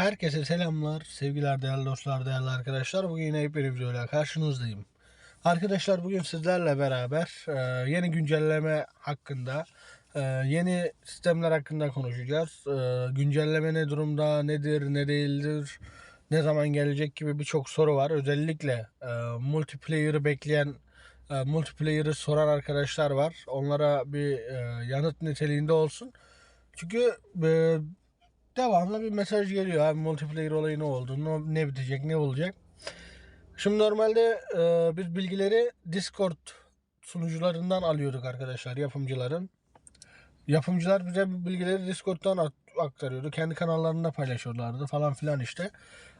Herkese selamlar, sevgiler değerli dostlar, değerli arkadaşlar. Bugün yine bir videoyla karşınızdayım. Arkadaşlar bugün sizlerle beraber e, yeni güncelleme hakkında, e, yeni sistemler hakkında konuşacağız. E, güncelleme ne durumda, nedir, ne değildir, ne zaman gelecek gibi birçok soru var. Özellikle e, multiplayer'ı bekleyen, e, multiplayer'ı soran arkadaşlar var. Onlara bir yanıt niteliğinde olsun. Çünkü devamlı bir mesaj geliyor abi multiplayer olayı ne oldu, ne, ne bitecek, ne olacak. Şimdi normalde e, biz bilgileri Discord sunucularından alıyorduk arkadaşlar yapımcıların. Yapımcılar bize bilgileri Discord'dan aktarıyordu. Kendi kanallarında paylaşıyorlardı falan filan işte.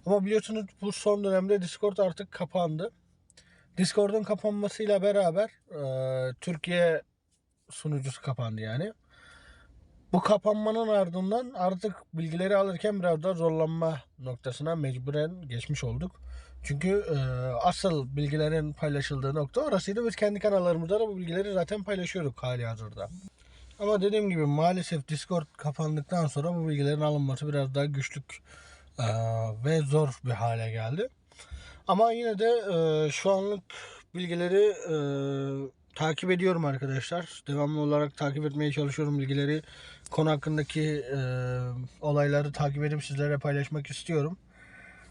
Ama biliyorsunuz bu son dönemde Discord artık kapandı. Discord'un kapanmasıyla beraber e, Türkiye sunucusu kapandı yani. Bu kapanmanın ardından artık bilgileri alırken biraz daha zorlanma noktasına mecburen geçmiş olduk. Çünkü e, asıl bilgilerin paylaşıldığı nokta orasıydı. Biz kendi kanallarımızda da bu bilgileri zaten paylaşıyorduk hali hazırda. Ama dediğim gibi maalesef Discord kapandıktan sonra bu bilgilerin alınması biraz daha güçlük e, ve zor bir hale geldi. Ama yine de e, şu anlık bilgileri e, takip ediyorum arkadaşlar. Devamlı olarak takip etmeye çalışıyorum bilgileri. Konu hakkındaki e, olayları takip edip sizlere paylaşmak istiyorum.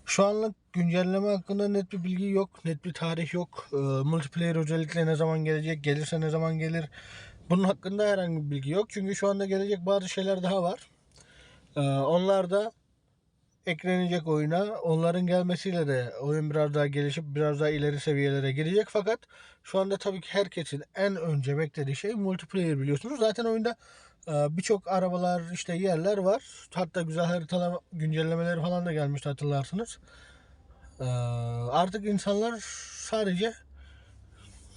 Şu anlık güncelleme hakkında net bir bilgi yok. Net bir tarih yok. E, multiplayer özellikle ne zaman gelecek, gelirse ne zaman gelir. Bunun hakkında herhangi bir bilgi yok. Çünkü şu anda gelecek bazı şeyler daha var. E, onlar da eklenecek oyuna. Onların gelmesiyle de oyun biraz daha gelişip biraz daha ileri seviyelere gelecek. Fakat şu anda tabii ki herkesin en önce beklediği şey multiplayer biliyorsunuz. Zaten oyunda e, birçok arabalar işte yerler var. Hatta güzel haritalar güncellemeleri falan da gelmişti hatırlarsınız. E, Artık insanlar sadece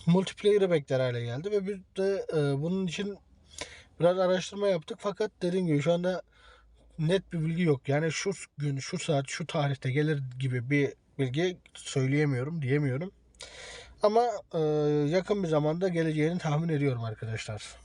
multiplayer'ı bekler hale geldi ve biz de e, bunun için biraz araştırma yaptık. Fakat dediğim gibi şu anda net bir bilgi yok. Yani şu gün, şu saat, şu tarihte gelir gibi bir bilgi söyleyemiyorum, diyemiyorum. Ama e, yakın bir zamanda geleceğini tahmin ediyorum arkadaşlar.